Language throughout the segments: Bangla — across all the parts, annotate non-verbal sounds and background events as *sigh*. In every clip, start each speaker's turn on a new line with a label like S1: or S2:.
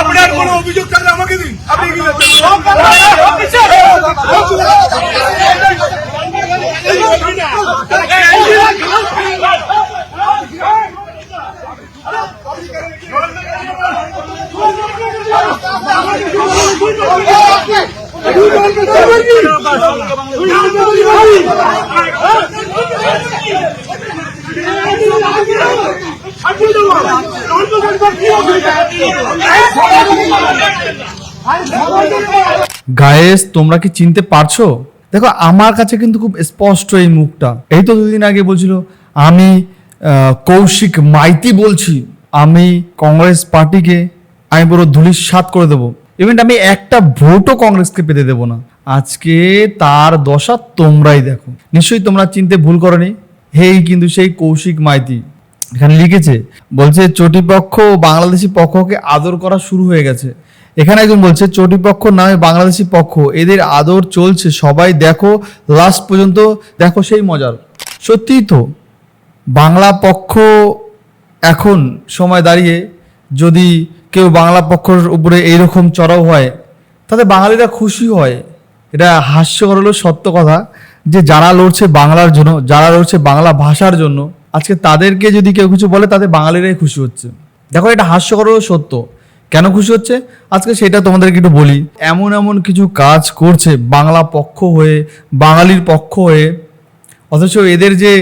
S1: আপনার কোনো অভিযোগ থাকলে আমাকে দিন আপনি এগিয়ে
S2: গায়েস তোমরা কি চিনতে পারছ? দেখো, আমার কাছে কিন্তু খুব স্পষ্ট এই মুখটা। এই তো দুদিন আগে বলছিল, আমি কৌশিক মাইতি বলছি, আমি কংগ্রেস পার্টিকে, আমি পুরো ধুলির সাত করে দেবো। ইভেন আমি একটা ভোটও কংগ্রেসকে পেতে দেবো না। আজকে তার দশা তোমরাই দেখো। নিশ্চয়ই তোমরা চিনতে ভুল করনি। হেই কিন্তু সেই কৌশিক মাইতি। এখানে লিখেছে, বলছে, চটিপক্ষ বাংলাদেশি পক্ষকে আদর করা শুরু হয়ে গেছে। এখানে একজন বলছে, চটিপক্ষ নামে বাংলাদেশি পক্ষ, এদের আদর চলছে, সবাই দেখো লাস্ট পর্যন্ত দেখো সেই মজার। সত্যিই তো, বাংলা পক্ষ এখন সময় দাঁড়িয়ে যদি কেউ বাংলা পক্ষর উপরে এইরকম চড়াও হয়, তাতে বাঙালিরা খুশি হয়। এটা হাস্যকর হলো সত্য কথা যে যারা লড়ছে বাংলার জন্য, যারা লড়ছে বাংলা ভাষার জন্য, আজকে তাদেরকে যদি কেউ কিছু বলে, তাতে বাঙালিরাই খুশি হচ্ছে। দেখো, এটা হাস্যকর হলো সত্য। কেন খুশি হচ্ছে? আজকে সেটা তোমাদেরকে একটু বলি। এমন এমন কিছু কাজ করছে বাংলা পক্ষ হয়ে, বাঙালির পক্ষ হয়ে, অথচ এদের যে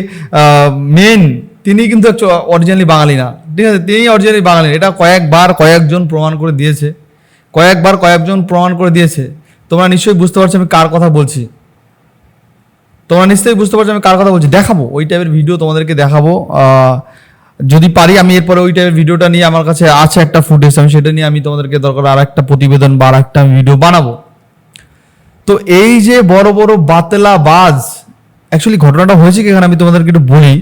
S2: মেন তিনি কিন্তু অরিজিনালি বাঙালি না। ঠিক আছে, তিনি অরিজিনালি বাঙালি এটা কয়েকবার কয়েকজন প্রমাণ করে দিয়েছে। কয়েকবার কয়েকজন প্রমাণ করে দিয়েছে। তোমরা নিশ্চয়ই বুঝতে পারছ আমি কার কথা বলছি। তোমরা নিশ্চয়ই বুঝতে পারছ আমি কার কথা বলছি। দেখাবো, ওই টাইপের ভিডিও তোমাদেরকে দেখাবো। যদি পারি আমি এরপরে ওই টাইপের ভিডিওটা নিয়ে আমার কাছে আছে একটা ফুটেজ আমি সেটা নিয়ে আমি তোমাদেরকে দরকার আর একটা প্রতিবেদন বা আর একটা ভিডিও বানাবো। তো এই যে বড় বড় বাতেলা বাজ অ্যাকচুয়ালি ঘটনাটা হয়েছে কি এখানে আমি তোমাদেরকে একটু বলি।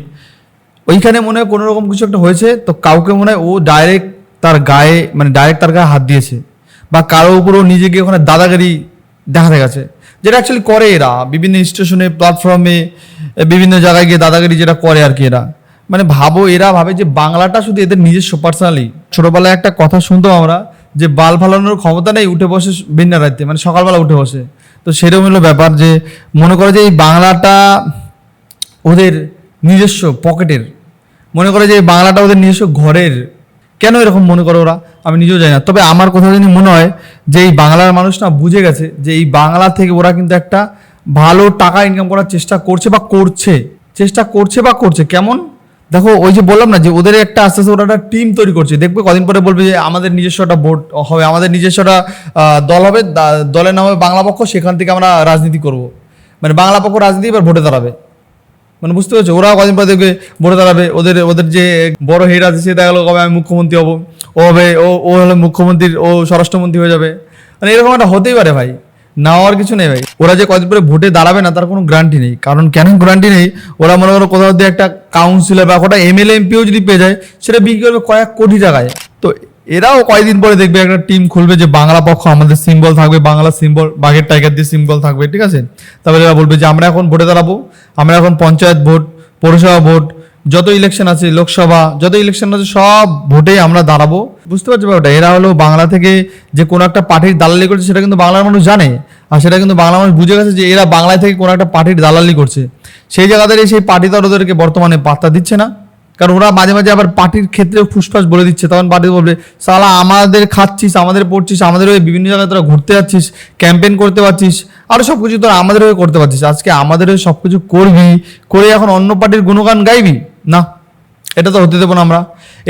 S2: ওইখানে মনে হয় কোনো রকম কিছু একটা হয়েছে, তো কাউকে মনে হয় ও ডাইরেক্ট তার গায়ে মানে ডাইরেক্ট তার গায়ে হাত দিয়েছে বা কারও উপর ও নিজেকে ওখানে দাদাগিরি দেখাতে গেছে। যেটা অ্যাকচুয়ালি করে এরা, বিভিন্ন স্টেশনে প্ল্যাটফর্মে বিভিন্ন জায়গায় গিয়ে দাদাগিরি যেটা করে আর কি এরা। মানে ভাবো এরা ভাবে যে বাংলাটা শুধু এদের নিজস্ব পার্সোনালি ছোটোবেলায় একটা কথা শুনতাম আমরা যে বাল ফালানোর ক্ষমতা নেই, উঠে বসে ভিন্না রাইতে মানে সকালবেলা উঠে বসে। তো সেরকম হলো ব্যাপার যে মনে করে যে এই বাংলাটা ওদের নিজস্ব পকেটের মনে করে যে বাংলাটা ওদের নিজস্ব ঘরের। কেন এরকম মনে করে ওরা? আমি নিজেও জানি না। তবে আমার কোথাও জানি মনে হয় যে এই বাংলার মানুষ না বুঝে গেছে যে এই বাংলা থেকে ওরা কিন্তু একটা ভালো টাকা ইনকাম করার চেষ্টা করছে বা করছে। চেষ্টা করছে বা করছে। কেমন? দেখো, ওই যে বললাম না যে ওদের একটা আস্তে আস্তে ওরা একটা টিম তৈরি করছে। দেখবে কদিন পরে বলবে যে আমাদের নিজস্ব একটা ভোট হবে, আমাদের নিজস্ব একটা দল হবে দলের নাম হবে বাংলা পক্ষ, সেখান থেকে আমরা রাজনীতি করব। মানে বাংলা পক্ষ রাজনীতি এবার ভোটে দাঁড়াবে। মানে বুঝতে পারছ? ওরা কদিন পর দেখবে ভোটে দাঁড়াবে। ওদের ওদের যে বড় হেড আছে, সে দেখা গেলো কবে আমি মুখ্যমন্ত্রী হব। ও হবে, ও ও হলো মুখ্যমন্ত্রীর, ও স্বরাষ্ট্রমন্ত্রী হয়ে যাবে। মানে এরকম একটা হতেই পারে ভাই। না হওয়ার কিছু নেই ভাই। ওরা যে কদিন পরে ভোটে দাঁড়াবে না, তার কোনো গ্যারান্টি নেই। কারণ কেন গ্যারান্টি নেই? ওরা মনে করো কোথাও দিয়ে একটা কাউন্সিলর বা কোটা এমএলএ এমপিও যদি পেয়ে যায়, সেটা বিক্রি করবে কয়েক কোটি টাকায়। এরাও কয়েকদিন পরে দেখবে একটা টিম খুলবে যে বাংলা পক্ষ, আমাদের সিম্বল থাকবে, বাংলা সিম্বল বাঘের টাইগার দিয়ে সিম্বল থাকবে, ঠিক আছে? তারপরে এরা বলবে যে, আমরা এখন ভোটে দাঁড়াবো, আমরা এখন পঞ্চায়েত ভোট, পৌরসভা ভোট, যত ইলেকশন আছে, লোকসভা, যত ইলেকশন আছে, সব ভোটে আমরা দাঁড়াবো। বুঝতে পারছ ব্যাপারটা? এরা হলো বাংলা থেকে যে কোনো একটা পার্টির দালালি করছে, সেটা কিন্তু বাংলার মানুষ জানে। আর সেটা কিন্তু বাংলা মানুষ বুঝে গেছে যে, এরা বাংলায় থেকে কোনো একটা পার্টির দালালি করছে। সেই জায়গাতে সেই পার্টি তো ওদেরকে বর্তমানে পাত্তা দিচ্ছে না। কারণ ওরা মাঝে মাঝে আবার পার্টির ক্ষেত্রে ফুসফাস বলে দিচ্ছে। তখন পার্টি বলবে, সালা, আমাদের খাচ্ছিস, আমাদের পড়ছিস, আমাদের হয়ে বিভিন্ন জায়গায় তোরা ঘুরতে যাচ্ছিস ক্যাম্পেন করতে পারছিস আরও সব কিছু তোরা আমাদের হয়ে করতে পারছিস। আজকে আমাদের হয়ে সব কিছু করবি, করে এখন অন্য পার্টির গুণগান গাইবি? না, এটা তো হতে দেবো না আমরা।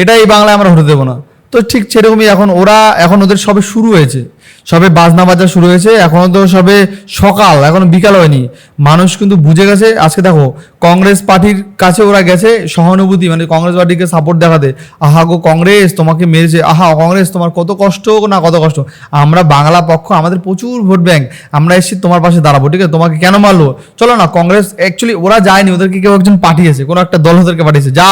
S2: এটাই বাংলায় আমরা হতে দেবো না। তো ঠিক সেরকমই এখন ওরা, এখন ওদের সবে শুরু হয়েছে। সবে বাজনা বাজা শুরু হয়েছে এখনও তো সবে সকাল, এখন বিকাল হয়নি। মানুষ কিন্তু বুঝে গেছে, আজকে দেখো, কংগ্রেস পার্টির কাছে ওরা গেছে সহানুভূতি মানে কংগ্রেস পার্টিকে সাপোর্ট দেখাতে। আহা গো কংগ্রেস, তোমাকে মেরেছে, আহা কংগ্রেস, তোমার কত কষ্ট না কত কষ্ট। আমরা বাংলা পক্ষ, আমাদের প্রচুর ভোট ব্যাংক, আমরা এসেছি তোমার পাশে দাঁড়াবো, ঠিক আছে? তোমাকে কেন মারলো? চলো না, কংগ্রেস অ্যাকচুয়ালি ওরা যায়নি, ওদেরকে কেউ একজন পাঠিয়েছে, কোনো একটা দল ওদেরকে পাঠিয়েছে, যা।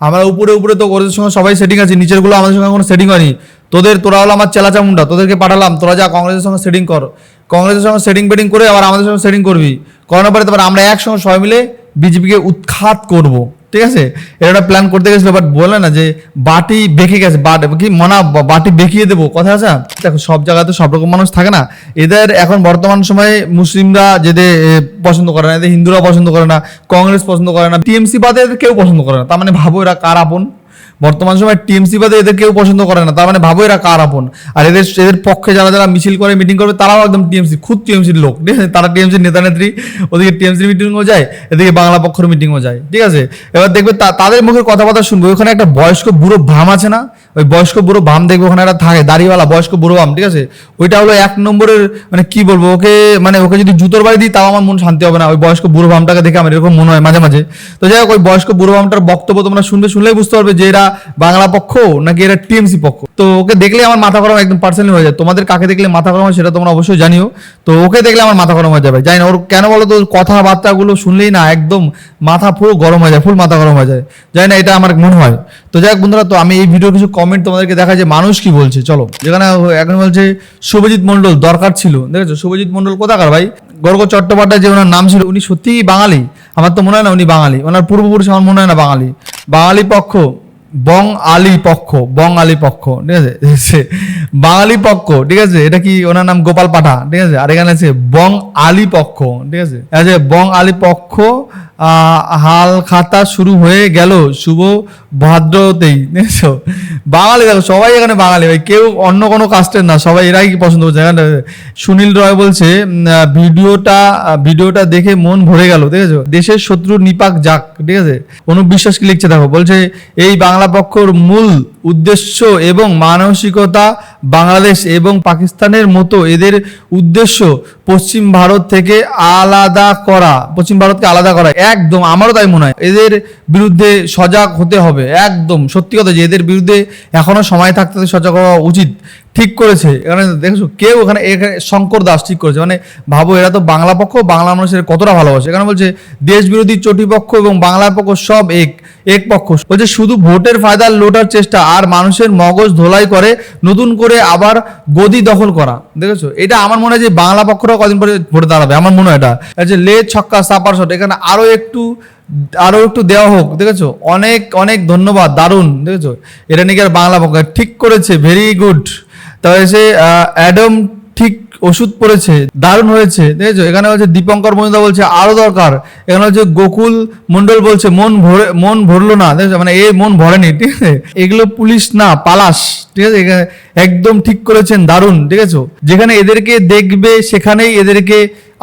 S2: আমরা উপরে উপরে তো ওদের সঙ্গে সবাই সেটিং আছি, নিচেরগুলো আমাদের সঙ্গে কোনো সেটিং হয়নি। তোদের, তোরা হলো আমার চেলা চামুন্ডা তোদেরকে পাঠালাম, তোরা যা কংগ্রেসের সঙ্গে সেটিং কর। কংগ্রেসের সঙ্গে সেটিং বেটিং করে আবার আমাদের সঙ্গে সেটিং করবি। করানোর পরে তারপর আমরা একসঙ্গে সবাই মিলে বিজেপিকে উৎখাত করব। ঠিক আছে? এটা প্ল্যান করতে গেছিল বাট বলে না যে বাটি বেঁকে গেছে, বাট কি মনা, বাটি বেঁকিয়ে দেবো? কথা আছে? দেখো, সব জায়গাতে সব রকম মানুষ থাকে না। এদের এখন বর্তমান সময়ে মুসলিমরা যেদের পছন্দ করে না, এদের হিন্দুরা পছন্দ করে না, কংগ্রেস পছন্দ করে না, টিএমসি বাদে এদের কেউ পছন্দ করে না। তার মানে ভাবো এরা কার আপন? বর্তমান সময় টিএমসি বাদে এদের কেউ পছন্দ করে না। তার মানে ভাবো এরা কার আপন? আর এদের এদের পক্ষে যারা যারা মিছিল করে মিটিং করবে, তারাও একদম টিএমসি খুদ টিএমসির লোক, ঠিক আছে? তারা টিএমসির নেতা নেত্রী ওদিকে টিএমসির মিটিংও যায়, এদিকে বাংলা পক্ষের মিটিংও যায়, ঠিক আছে? এবার দেখবে তাদের মুখের কথাবার্তা শুনব। ওখানে একটা বয়স্ক বুড়ো ভাম আছে না? ওই বয়স্ক বুড়ো ভাম দেখবে ওখানে একটা থাকে, দাড়িওয়ালা, বয়স্ক বুড়ো ভাম ঠিক আছে? ওইটা হলো এক নম্বরের মানে কি বলব, ওকে মানে ওকে যদি জুতোর বাড়ি দিই তাও আমার মন শান্তি হবে না, ওই বয়স্ক বুড়ো ভামটাকে দেখে আমার এরকম মনে হয় মাঝে মাঝে। তো যাই হোক, ওই বয়স্ক বুড়ো ভামটার বক্তব্য তোমরা শুনবে শুনলেই বুঝতে পারবে যে এরা বাংলা পক্ষ নাকি এরা টিএমসি পক্ষ। তো ওকে দেখলে আমার মাথা গরম একদম পার্সোনালি হয়ে যায়। তোমাদের কাকে দেখলে মাথা গরম হয় সেটা তোমরা অবশ্যই জানিও। তো ওকে দেখলে আমার মাথা গরম হয়ে যাবে। জানি না, ওর কেন বলো তো কথাবার্তাগুলো শুনলেই না, একদম মাথা পুরো গরম হয়ে যায় ফুল মাথা গরম হয়ে যায়। জানি না এটা আমার মনে হয়। তো যাই হোক বন্ধুরা, তো আমি এই ভিডিও কিছু কমেন্ট তোমাদেরকে দেখা যে মানুষ কি বলছে। চলো, যেখানে এখন বলছে শুভজিৎ মন্ডল দরকার ছিল। দেখেছ? শুভজিৎ মন্ডল কোথাকার ভাই? গর্গ চট্টোপাধ্যায় যে ওনার নাম ছিল, উনি সত্যিই বাঙালি। আমার তো মনে হয় না উনি বাঙালি। ওনার পূর্বপুরুষ আমার মনে হয় না বাঙালি। বাঙালি পক্ষ, বং আলী পক্ষ, বং আলী পক্ষ, ঠিক আছে? *laughs* বাঙালি পক্ষ, ঠিক আছে? এটা কি ওনার নাম গোপাল পাঠা? ঠিক আছে? আর এখানে আছে বং আলী পক্ষ, ঠিক আছে? বং আলী পক্ষ হাল খাতা শুরু হয়ে গেল, শুভ ভাদ্রতেই বাঙালি দেখো, সবাই এখানে বাঙালি। ভাই, কেউ অন্য কোনো কাস্টের না, সবাই এরাই কি পছন্দ করছে। এখানে সুনীল রয় বলছে ভিডিওটা ভিডিওটা দেখে মন ভরে গেল, ঠিক আছে? দেশের শত্রু নিপাক যাক, ঠিক আছে? অনুপ বিশ্বাস কি লিখছে দেখো, বলছে, এই বাংলা পক্ষর মূল উদ্দেশ্য এবং মানসিকতা বাংলাদেশ এবং পাকিস্তানের মতো এদের উদ্দেশ্য পশ্চিম ভারত থেকে আলাদা করা, পশ্চিম ভারতকে আলাদা করা একদম আমারও তাই মনে হয়। এদের বিরুদ্ধে সজাগ হতে হবে, একদম। সত্যি কথা যে এদের বিরুদ্ধে এখনও সময় থাকতে সজাগ হওয়া উচিত। ঠিক করেছে। এখানে দেখেছ, কেউ ওখানে এখানে শঙ্কর দাস ঠিক করেছে। মানে ভাবো, এরা তো বাংলা পক্ষ, বাংলা মানুষের কতটা ভালোবাসে। এখানে বলছে দেশ বিরোধী চটি পক্ষ এবং বাংলার পক্ষ সব এক এক পক্ষ। বলছে, শুধু ভোটের ফায়দা লোটার চেষ্টা, আর মানুষের মগজ ধোলাই করে, নতুন করে আবার গদি দখল করা। দেখেছ? এটা আমার মনে হয় যে বাংলা পক্ষরা কদিন পরে ভোটে দাঁড়াবে, আমার মনে হয় এটা। যে লে ছক্কা, সাপার শট, এখানে আরও একটু আরও একটু দেওয়া হোক, দেখেছ? অনেক অনেক ধন্যবাদ, দারুণ, দেখেছ? এটা নাকি আর বাংলা পক্ষ, ঠিক করেছে ভেরি গুড তারপরে সে অ্যাডম ঠিক ওষুধ পড়েছে, দারুণ হয়েছে, দেখেছ? এখানে হচ্ছে দীপঙ্কর মজুমদার বলছে, আরও দরকার। এখানে হচ্ছে গোকুল মন্ডল বলছে, মন ভরে, মন ভরলো না। দেখেছ? মানে এ মন ভরেনি, ঠিক আছে? এগুলো পুলিশ না পালাস ঠিক আছে? একদম ঠিক করেছেন, দারুণ, ঠিক আছে? যেখানে এদেরকে দেখবে, সেখানেই এদেরকে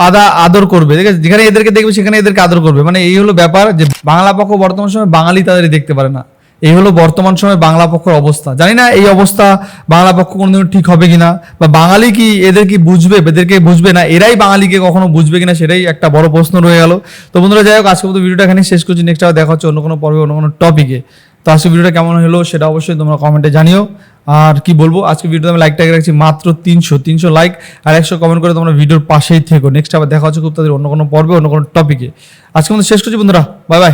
S2: আদা আদর করবে, ঠিক আছে? যেখানে এদেরকে দেখবে সেখানে এদেরকে আদর করবে। মানে এই হলো ব্যাপার যে বাংলা পক্ষ বর্তমান সময় বাঙালি তাদের দেখতে পারে না। এই হলো বর্তমান সময় বাংলা পক্ষের অবস্থা। জানি না এই অবস্থা বাংলা পক্ষ কোনোদিন ঠিক হবে কিনা, বা বাঙালি কি এদের কি বুঝবে এদেরকে বুঝবে না? এরাই বাঙালিকে কখনো বুঝবে কিনা, সেটাই একটা বড় প্রশ্ন রয়ে গেল। তো বন্ধুরা, যাই হোক, আজকে মতো ভিডিওটা এখানে শেষ করছি। নেক্সট দেখা হচ্ছে অন্য কোনো পর্বে, অন্য কোনো টপিকে তো আজকে ভিডিওটা কেমন হলো, সেটা অবশ্যই তোমরা কমেন্টে জানিও। আর কি বলব, আজকে ভিডিওতে আমি লাইক টাইক রাখছি মাত্র তিনশো তিনশো লাইক আর একশো কমেন্ট করে তোমরা ভিডিওর পাশেই থেকো। নেক্সট আবার দেখা হচ্ছে খুব তাদের অন্য কোনো পর্বে, অন্য কোনো টপিকে আজকে আমাদের শেষ করছি বন্ধুরা বাই বাই